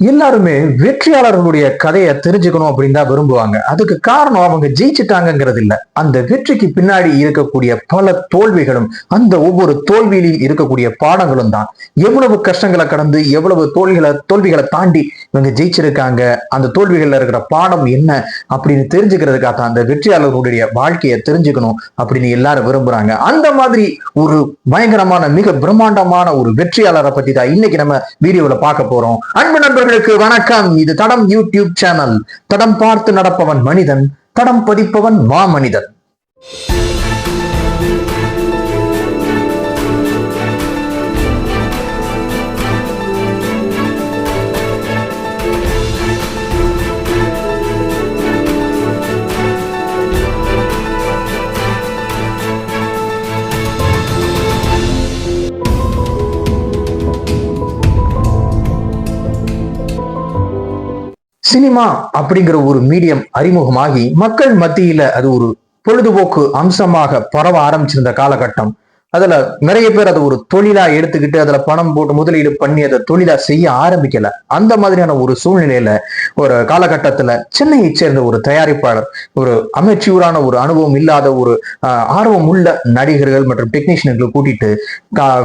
எல்லாருமே வெற்றியாளர்களுடைய கதையை தெரிஞ்சுக்கணும் அப்படின்னு தான் விரும்புவாங்க. அதுக்கு காரணம் அவங்க ஜெயிச்சுட்டாங்கிறது இல்ல. அந்த வெற்றிக்கு பின்னாடி இருக்கக்கூடிய பல தோல்விகளும் அந்த ஒவ்வொரு தோல்வியிலையும் இருக்கக்கூடிய பாடங்களும் தான். எவ்வளவு கஷ்டங்களை கடந்து எவ்வளவு தோல்விகளை தோல்விகளை தாண்டி இவங்க ஜெயிச்சிருக்காங்க அந்த தோல்விகள்ல இருக்கிற பாடம் என்ன அப்படின்னு தெரிஞ்சுக்கிறதுக்காக தான் அந்த வெற்றியாளர்களுடைய வாழ்க்கையை தெரிஞ்சுக்கணும் அப்படின்னு எல்லாரும் விரும்புறாங்க. அந்த மாதிரி ஒரு பயங்கரமான மிக பிரம்மாண்டமான ஒரு வெற்றியாளரை பத்தி தான் இன்னைக்கு நம்ம வீடியோல பார்க்க போறோம். அன்பு நண்பர்களுக்கு வணக்கம். இது தடம் யூடியூப் சேனல். தடம் பார்த்து நடப்பவன் மனிதன் தடம் பதிப்பவன் மாமனிதன். சினிமா அப்படிங்கிற ஒரு மீடியம் அறிமுகமாகி மக்கள் மத்தியில அது ஒரு பொழுதுபோக்கு அம்சமாக பரவ ஆரம்பிச்சிருந்த காலகட்டம். அதுல நிறைய பேர் அதை ஒரு தொழிலா எடுத்துக்கிட்டு அதுல பணம் போட்டு முதலீடு பண்ணி அதை தொழிலா செய்ய ஆரம்பிக்கல. அந்த மாதிரியான ஒரு சூழ்நிலையில ஒரு காலகட்டத்துல சென்னையை சேர்ந்த ஒரு தயாரிப்பாளர் ஒரு அமைச்சூரான ஒரு அனுபவம் இல்லாத ஒரு ஆர்வம் உள்ள நடிகர்கள் மற்றும் டெக்னீஷியன்களை கூட்டிட்டு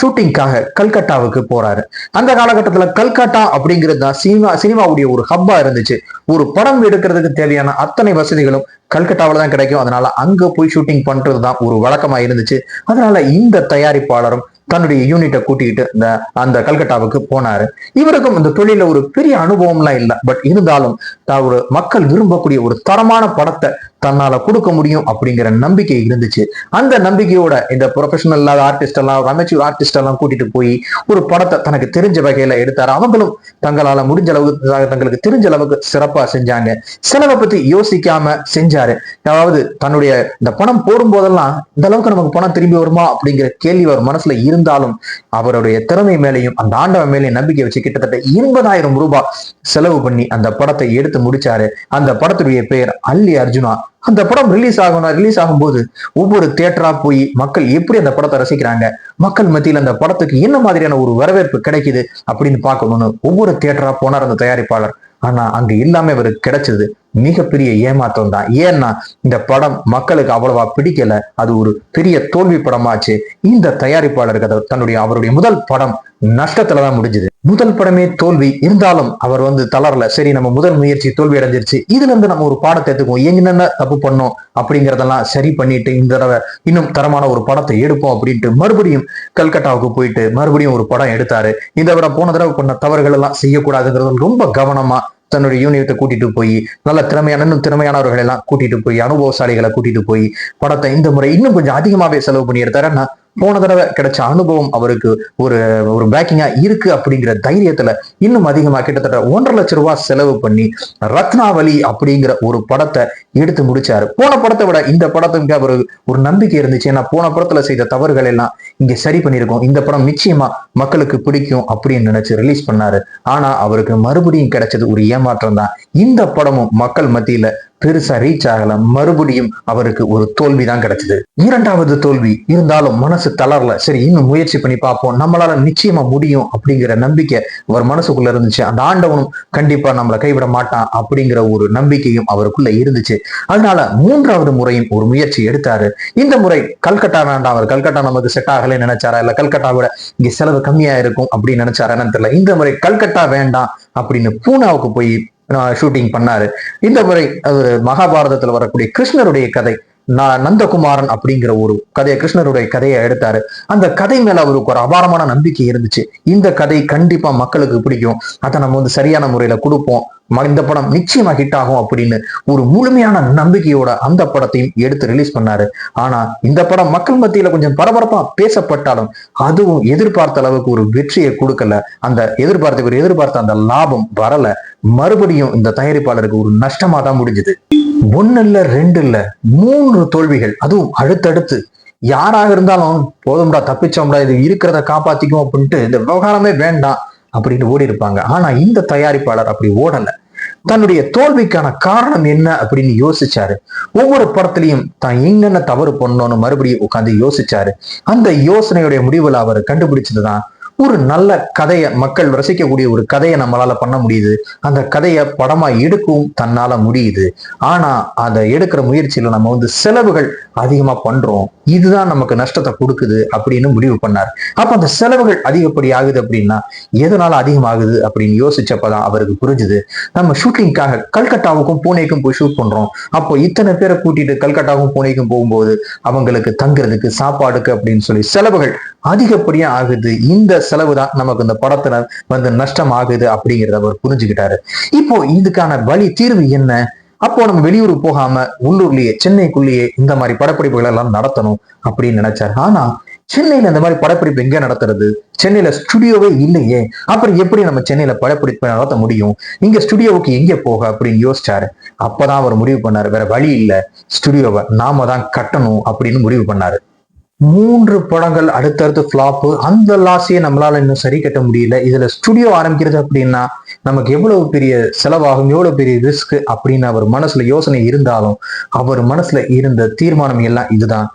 ஷூட்டிங்காக கல்கட்டாவுக்கு போறாரு. அந்த காலகட்டத்துல கல்கட்டா அப்படிங்கிறது தான் சினிமா சினிமாவுடைய ஒரு ஹப்பா இருந்துச்சு. ஒரு படம் எடுக்கிறதுக்கு தேவையான அத்தனை வசதிகளும் கல்கட்டாவில் தான் கிடைக்கும். அதனால அங்க போய் ஷூட்டிங் பண்றது தான் ஒரு வழக்கமா இருந்துச்சு. அதனால இந்த தயாரிப்பாளரும் தன்னுடைய யூனிட்டை கூட்டிக்கிட்டு இந்த அந்த கல்கட்டாவுக்கு போனாரு. இவருக்கும் இந்த தொழில ஒரு பெரிய அனுபவம்லாம் இல்லை. பட் இருந்தாலும் தான் ஒரு மக்கள் விரும்பக்கூடிய ஒரு தரமான படத்தை தன்னால கொடுக்க முடியும் அப்படிங்கிற நம்பிக்கை இருந்துச்சு. அந்த நம்பிக்கையோட இந்த ப்ரொஃபஷனல் இல்லாத ஆர்டிஸ்ட் எல்லாம் அமைச்சர் ஆர்டிஸ்ட் எல்லாம் கூட்டிட்டு போய் ஒரு படத்தை தனக்கு தெரிஞ்ச வகையில எடுத்தாரு. அவங்களும் தங்களால முடிஞ்ச அளவுக்கு தங்களுக்கு தெரிஞ்ச அளவுக்கு சிறப்பா செஞ்சாங்க. செலவை பத்தி யோசிக்காம செஞ்சாரு. அதாவது தன்னுடைய இந்த பணம் போடும் போதெல்லாம் இந்த அளவுக்கு நமக்கு பணம் திரும்பி வருமா அப்படிங்கிற கேள்வி அவர் மனசுல இருந்தாலும் அவருடைய திறமை மேலையும் அந்த ஆண்டவன் மேலையும் நம்பிக்கை வச்சு கிட்டத்தட்ட எண்பதாயிரம் ரூபாய் செலவு பண்ணி அந்த படத்தை எடுத்து முடிச்சாரு. அந்த படத்துடைய பெயர் அல்லி அர்ஜுனா. அந்த படம் ரிலீஸ் ஆகணும் ரிலீஸ் ஆகும்போது ஒவ்வொரு தியேட்டரா போய் மக்கள் எப்படி அந்த படத்தை ரசிக்கிறாங்க? மக்கள் மத்தியில் அந்த படத்துக்கு என்ன மாதிரியான ஒரு வரவேற்பு கிடைக்குது அப்படின்னு பார்க்கணும்னு ஒவ்வொரு தியேட்டரா போனார் அந்த தயாரிப்பாளர். ஆனா அங்க எல்லாமே அவருக்கு கிடைச்சது மிகப்பெரிய ஏமாற்றம் தான் ஏன்னா இந்த படம் மக்களுக்கு அவ்வளவா பிடிக்கல. அது ஒரு பெரிய தோல்வி படமாச்சு. இந்த தயாரிப்பாளருக்கு தன்னுடைய அவருடைய முதல் படம் நஷ்டத்துல தான் முடிஞ்சது. முதல் படமே தோல்வி. இருந்தாலும் அவர் வந்து தளரல. சரி நம்ம முதல் முயற்சி தோல்வி அடைஞ்சிருச்சு. இதுல இருந்து நம்ம ஒரு பாடத்தை எடுத்துக்குவோம். என்னென்ன தப்பு பண்ணோம் அப்படிங்கறதெல்லாம் சரி பண்ணிட்டு இந்த தடவை இன்னும் தரமான ஒரு படத்தை எடுப்போம் அப்படின்ட்டு மறுபடியும் கல்கட்டாவுக்கு போயிட்டு மறுபடியும் ஒரு படம் எடுத்தாரு. இந்த விட போன தடவை பண்ண தவறுகள் எல்லாம் செய்யக்கூடாதுங்கிறது ரொம்ப கவனமா தன்னுடைய யூனியத்தை கூட்டிட்டு போய் நல்ல திறமையான இன்னும் திறமையானவர்கள் எல்லாம் கூட்டிட்டு போய் அனுபவசாலிகளை கூட்டிட்டு போய் படத்தை இந்த முறை இன்னும் கொஞ்சம் அதிகமாவே செலவு பண்ணி போன தடவை கிடைச்ச அனுபவம் அவருக்கு ஒரு ஒரு பேக்கிங்கா இருக்கு அப்படிங்கிற தைரியத்துல இன்னும் அதிகமாக கிட்டத்தட்ட ஒன்றரை லட்ச ரூபாய் செலவு பண்ணி ரத்னாவலி அப்படிங்கிற ஒரு படத்தை எடுத்து முடிச்சாரு. போன படத்தை விட இந்த படத்துக்கு அவர் ஒரு நம்பிக்கை இருந்துச்சு. ஏன்னா போன படத்துல செய்த தவறுகள் எல்லாம் இங்க சரி பண்ணியிருக்கோம். இந்த படம் நிச்சயமா மக்களுக்கு பிடிக்கும் அப்படின்னு நினைச்சு ரிலீஸ் பண்ணாரு. ஆனா அவருக்கு மறுபடியும் கிடைச்சது ஒரு ஏமாற்றம் தான். இந்த படமும் மக்கள் மத்தியில பெருசா ரீச் ஆகல. மறுபடியும் அவருக்கு ஒரு தோல்வி தான் கிடைச்சது. இரண்டாவது தோல்வி இருந்தாலும் மனசு தளரல. சரி இன்னும் முயற்சி பண்ணி பார்ப்போம். நம்மளால நிச்சயமா முடியும் அப்படிங்கிற நம்பிக்கை அவர் மனசு மனசுக்குள்ள இருந்துச்சு. அந்த ஆண்டவனும் கண்டிப்பா நம்மளை கைவிட மாட்டான் அப்படிங்கிற ஒரு நம்பிக்கையும் அவருக்குள்ள இருந்துச்சு. அதனால மூன்றாவது முறையும் ஒரு முயற்சி எடுத்தாரு. இந்த முறை கல்கட்டா வேண்டாம். அவர் கல்கட்டா நமக்கு செட் ஆகலை நினைச்சாரா? இல்ல கல்கட்டா விட இங்க செலவு கம்மியா இருக்கும் அப்படின்னு நினைச்சாரா? என்னன்னு தெரியல. இந்த முறை கல்கட்டா வேண்டாம் அப்படின்னு பூனாவுக்கு போய் ஷூட்டிங் பண்ணாரு. இந்த முறை அவர் மகாபாரதத்துல வரக்கூடிய கிருஷ்ணருடைய கதை ந- நந்தகுமாரன் அப்படிங்கிற ஒரு கதையை கிருஷ்ணருடைய கதையை எடுத்தாரு. அந்த கதை மேல அவருக்கு ஒரு அபாரமான நம்பிக்கை இருந்துச்சு. இந்த கதை கண்டிப்பா மக்களுக்கு பிடிக்கும். அதை நம்ம வந்து சரியான முறையில கொடுப்போம். இந்த படம் நிச்சயமா ஹிட் ஆகும் அப்படின்னு ஒரு முழுமையான நம்பிக்கையோட அந்த படத்தையும் எடுத்து ரிலீஸ் பண்ணாரு. ஆனா இந்த படம் மக்கள் மத்தியில கொஞ்சம் பரபரப்பா பேசப்பட்டாலும் அதுவும் எதிர்பார்த்த அளவுக்கு ஒரு வெற்றியை கொடுக்கல. அந்த எதிர்பார்த்த ஒரு எதிர்பார்த்த அந்த லாபம் வரல. மறுபடியும் இந்த தயாரிப்பாளருக்கு ஒரு நஷ்டமா தான் முடிஞ்சது. ஒன்னு இல்ல ரெண்டு இல்ல மூன்று தோல்விகள் அதுவும் அடுத்தடுத்து. யாராக இருந்தாலும் போதும்டா தப்பிச்சோம்டா இது இருக்கிறத காப்பாத்திக்கும் அப்படின்ட்டு இந்த விவகாரமே வேண்டாம் அப்படின்னு ஓடி இருப்பாங்க ஆனா இந்த தயாரிப்பாளர் அப்படி ஓடல. தன்னுடைய தோல்விக்கான காரணம் என்ன அப்படின்னு யோசிச்சாரு. ஒவ்வொரு படத்துலயும் தான் என்னென்ன தவறு பண்ணணும்னு மறுபடியும் உட்காந்து யோசிச்சாரு. அந்த யோசனையுடைய முடிவுல அவர் கண்டுபிடிச்சதுதான் ஒரு நல்ல கதையை மக்கள் ரசிக்கக்கூடிய ஒரு கதையை நம்மளால பண்ண முடியுது. அந்த கதையை படமா எடுக்கவும் தன்னால முடியுது. ஆனா அதை எடுக்கிற முயற்சியில நம்ம வந்து செலவுகள் அதிகமா பண்றோம். இதுதான் நமக்கு நஷ்டத்தை கொடுக்குது அப்படின்னு முடிவு பண்ணார். அப்ப அந்த செலவுகள் அதிகப்படி ஆகுது அப்படின்னா எதனால அதிகமாகுது அப்படின்னு யோசிச்சப்பதான் அவருக்கு புரிஞ்சுது. நம்ம ஷூட்டிங்காக கல்கட்டாவுக்கும் பூனேக்கும் போய் ஷூட் பண்றோம். அப்போ இத்தனை பேரை கூட்டிட்டு கல்கட்டாவுக்கும் பூனேக்கும் போகும்போது அவங்களுக்கு தங்குறதுக்கு சாப்பாடுக்கு அப்படின்னு சொல்லி செலவுகள் அதிகப்படியா ஆகுது. இந்த செலவு தான் நமக்கு இந்த படத்துல வந்து நஷ்டம் ஆகுது அப்படிங்கிறத அவர் புரிஞ்சுக்கிட்டாரு. இப்போ இதுக்கான வழி தீர்வு என்ன? அப்போ நம்ம வெளியூர் போகாம உள்ளூர்லயே சென்னைக்குள்ளேயே இந்த மாதிரி படப்பிடிப்புகள் எல்லாம் நடத்தணும் அப்படின்னு நினைச்சாரு. ஆனா சென்னையில இந்த மாதிரி படப்பிடிப்பு எங்க நடத்துறது? சென்னையில ஸ்டுடியோவே இல்லையே. அப்புறம் எப்படி நம்ம சென்னையில படப்பிடிப்பு நடத்த முடியும்? நீங்க ஸ்டுடியோவுக்கு எங்க போக? அப்படின்னு யோசிச்சாரு. அப்பதான் அவர் முடிவு பண்ணாரு. வேற வழி இல்ல. ஸ்டுடியோவை நாம தான் கட்டணும் அப்படின்னு முடிவு பண்ணாரு. மூன்று படங்கள் அடுத்தடுத்து ஃப்ளாப்பு அந்த லாஸையே நம்மளால இன்னும் சரி கட்ட முடியல. இதுல ஸ்டுடியோ ஆரம்பிக்கிறது அப்படின்னா நமக்கு எவ்வளவு பெரிய செலவாகும் எவ்வளவு பெரிய ரிஸ்க் அப்படின்னு அவர் மனசுல யோசனை இருந்தாலும் அவர் மனசுல இருந்த தீர்மானம் எல்லாம் இதுதான்.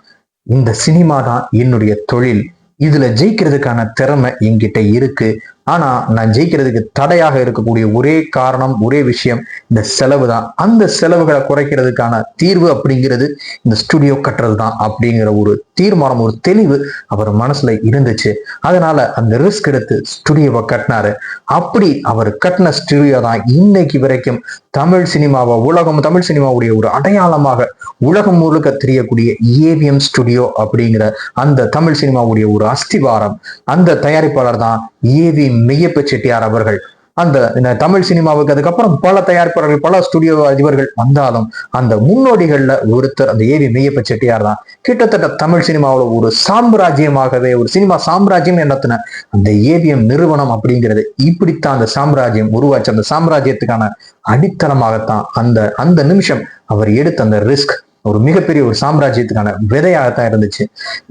இந்த சினிமா தான் என்னுடைய தொழில். இதுல ஜெயிக்கிறதுக்கான திறமை என்கிட்ட இருக்கு. ஆனா நான் ஜெயிக்கிறதுக்கு தடையாக இருக்கக்கூடிய ஒரே காரணம் ஒரே விஷயம் இந்த செலவு தான். அந்த செலவுகளை குறைக்கிறதுக்கான தீர்வு அப்படிங்கிறது இந்த ஸ்டுடியோ கட்டுறது தான் அப்படிங்கிற ஒரு தீர்மானம் ஒரு தெளிவு அவர் மனசுல இருந்துச்சு. அதனால அந்த ரிஸ்க் எடுத்து ஸ்டுடியோவை கட்டினாரு. அப்படி அவர் கட்டின ஸ்டுடியோ தான் இன்னைக்கு வரைக்கும் தமிழ் சினிமாவை உலகம் தமிழ் சினிமாவுடைய ஒரு அடையாளமாக உலகம் முழுக்க தெரியக்கூடிய ஏவிஎம் ஸ்டுடியோ அப்படிங்கிற அந்த தமிழ் சினிமாவுடைய ஒரு அஸ்திவாரம் அந்த தயாரிப்பாளர் தான் ஏவி மெய்யப்ப செட்டியார் அவர்கள். அந்த தமிழ் சினிமாவுக்கு அதுக்கப்புறம் பல தயாரிப்பாளர்கள் பல ஸ்டுடியோ அதிபர்கள் வந்தாலும் அந்த முன்னோடிகள்ல ஒருத்தர் அந்த ஏவி மெய்யப்ப செட்டியார் தான். கிட்டத்தட்ட தமிழ் சினிமாவில் ஒரு சாம்ராஜ்யமாகவே ஒரு சினிமா சாம்ராஜ்யம் என்னத்தின அந்த ஏவிஎம் நிறுவனம் அப்படிங்கிறது இப்படித்தான் அந்த சாம்ராஜ்யம் உருவாச்சு. அந்த சாம்ராஜ்யத்துக்கான அடித்தளமாகத்தான் அந்த அந்த நிமிஷம் அவர் எடுத்த அந்த ரிஸ்க். ஒரு மிகப்பெரிய ஒரு சாம்ராஜ்யத்துக்கான விதையாகத்தான் இருந்துச்சு.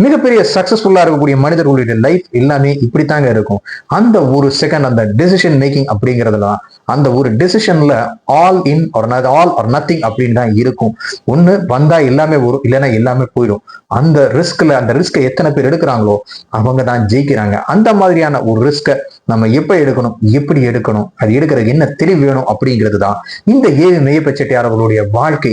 மிகப்பெரிய சக்சஸ்ஃபுல்லா இருக்கக்கூடிய மனிதர்களுடைய லைஃப் எல்லாமே இப்படித்தாங்க இருக்கும். அந்த ஒரு செகண்ட் அந்த டெசிஷன் மேக்கிங் அப்படிங்கிறதுல அந்த ஒரு டெசிஷன்ல ஆல் இன் ஒரு ஆல் ஆர் நத்திங் அப்படின்னு தான் இருக்கும். ஒண்ணு வந்தா எல்லாமே வரும் இல்லைன்னா எல்லாமே போயிடும். அந்த ரிஸ்க்ல அந்த ரிஸ்கை எத்தனை பேர் எடுக்கிறாங்களோ அவங்க தான் ஜெயிக்கிறாங்க. அந்த மாதிரியான ஒரு ரிஸ்கை நம்ம எப்ப எடுக்கணும் எப்படி எடுக்கணும் அது எடுக்கிறது என்ன தெளிவு வேணும் அப்படிங்கிறது தான் இந்த ஏழு மெய்யப்ப செட்டியார் அவர்களுடைய வாழ்க்கை